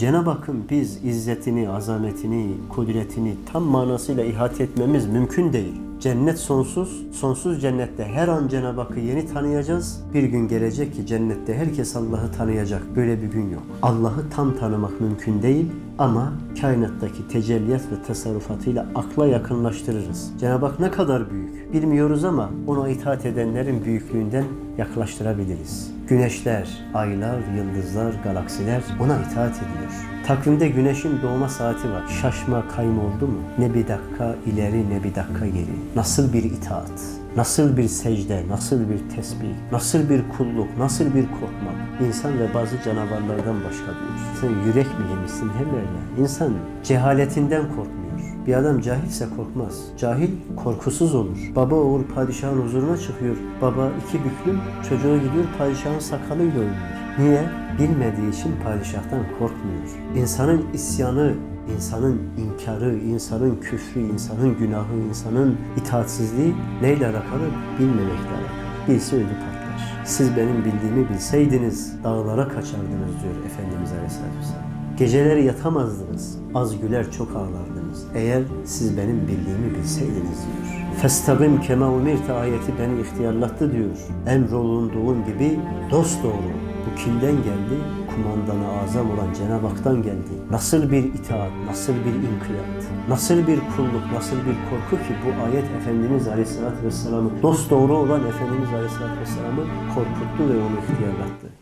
Cenab-ı Hakk'ın biz izzetini, azametini, kudretini tam manasıyla ihate etmemiz mümkün değil. Cennet sonsuz, sonsuz cennette her an Cenab-ı Hakk'ı yeni tanıyacağız. Bir gün gelecek ki cennette herkes Allah'ı tanıyacak. Böyle bir gün yok. Allah'ı tam tanımak mümkün değil ama kainattaki tecelliyat ve tasarrufatıyla akla yakınlaştırırız. Cenab-ı Hak ne kadar büyük bilmiyoruz ama ona itaat edenlerin büyüklüğünden yaklaştırabiliriz. Güneşler, aylar, yıldızlar, galaksiler ona itaat ediyor. Takvimde güneşin doğma saati var. Şaşma, kayma oldu mu? Ne bir dakika ileri ne bir dakika geri. Nasıl bir itaat, nasıl bir secde, nasıl bir tesbih, nasıl bir kulluk, nasıl bir korkmak. İnsan ve bazı canavarlardan başka diyor. Sen yürek mi yemişsin hemerle? İnsan cehaletinden korkmuyor. Bir adam cahilse korkmaz. Cahil korkusuz olur. Baba oğul padişahın huzuruna çıkıyor. Baba iki büklüm çocuğu gidiyor padişahın sakalıyla oynuyor. Niye? Bilmediği için padişahtan korkmuyor. İnsanın isyanı, insanın inkarı, insanın küfrü, insanın günahı, insanın itaatsizliği neyle alakalı? Bilmemekle alakalı. Bilse ödü patlar. Siz benim bildiğimi bilseydiniz dağlara kaçardınız diyor Efendimiz Aleyhisselatü Vesselam. Geceleri yatamazdınız, az güler çok ağlardınız. Eğer siz benim bildiğimi bilseydiniz diyor. Festagim kema umirte ayeti beni ihtiyarlattı diyor. Emrolunduğun gibi dost doğru. Bu kimden geldi? Kumandanı azam olan Cenab-ı Hak'tan geldi. Nasıl bir itaat, nasıl bir inkiyat, nasıl bir kulluk, nasıl bir korku ki bu ayet Efendimiz Aleyhisselatü Vesselam'ı dost doğru olan Efendimiz Aleyhisselatü Vesselam'ı korkuttu ve onu ihtiyarlattı.